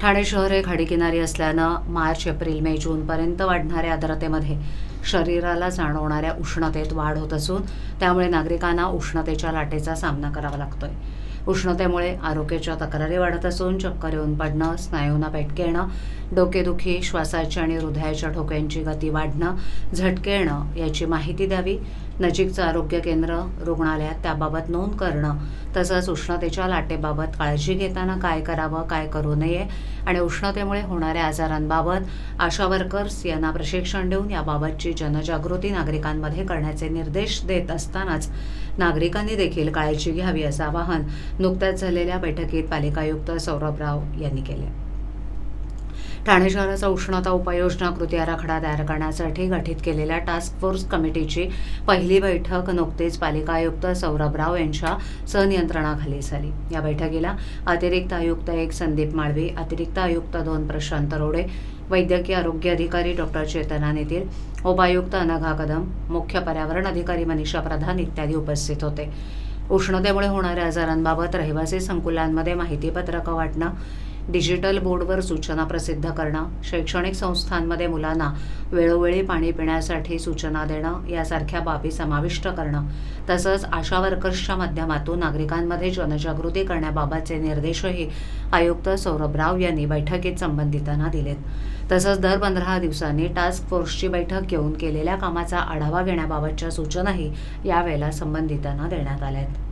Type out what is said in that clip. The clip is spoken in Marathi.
ठाणे शहर हे खाडीकिनारी असल्यानं मार्च एप्रिल मे जूनपर्यंत वाढणाऱ्या आर्द्रतेमध्ये शरीराला जाणवणाऱ्या उष्णतेत वाढ होत असून त्यामुळे नागरिकांना उष्णतेच्या लाटेचा सामना करावा लागतोय. उष्णतेमुळे आरोग्याच्या तक्रारी वाढत असून चक्कर येऊन पडणं स्नायूंना पेटके येणं डोकेदुखी श्वासाची आणि हृदयाच्या ठोक्यांची गती वाढणं झटके येणं याची माहिती द्यावी. नजीकचं आरोग्य केंद्र रुग्णालयात त्याबाबत नोंद करणं तसंच उष्णतेच्या लाटेबाबत काळजी घेताना काय करावं काय करू नये आणि उष्णतेमुळे होणाऱ्या आजारांबाबत आशा वर्कर्स यांना प्रशिक्षण देऊन याबाबतची जनजागृती नागरिकांमध्ये करण्याचे निर्देश देत असतानाच नागरिकांनी देखील काळजी घ्यावी असं आवाहन नुकत्याच झालेल्या बैठकीत पालिका आयुक्त सौरभ राव यांनी केले. ठाणे शहराचा उष्णता उपाययोजना कृती आराखडा तयार करण्यासाठी गठीत केलेल्या टास्क फोर्स कमिटीची पहिली बैठक नुकतीच पालिका आयुक्त सौरभ राव यांच्या संनियंत्रणाखाली झाली. या बैठकीला अतिरिक्त आयुक्त एक संदीप माळवी अतिरिक्त आयुक्त दोन प्रशांत रोडे वैद्यकीय आरोग्य अधिकारी डॉक्टर चेतना नितील उपायुक्त अनघा कदम मुख्य पर्यावरण अधिकारी मनीषा प्रधान इत्यादी उपस्थित होते. उष्णतेमुळे होणाऱ्या आजारांबाबत रहिवासी संकुलांमध्ये माहितीपत्रकं वाटणं डिजिटल बोर्डवर सूचना प्रसिद्ध करणं शैक्षणिक संस्थांमध्ये मुलांना वेळोवेळी पाणी पिण्यासाठी सूचना देणं यासारख्या बाबी समाविष्ट करणं तसंच आशा वर्कर्सच्या माध्यमातून नागरिकांमध्ये जनजागृती करण्याबाबतचे निर्देशही आयुक्त सौरभ राव यांनी बैठकीत संबंधितांना दिलेत. तसंच दर पंधरा दिवसांनी टास्क फोर्सची बैठक घेऊन केलेल्या कामाचा आढावा घेण्याबाबतच्या सूचनाही यावेळेला संबंधितांना देण्यात आल्या आहेत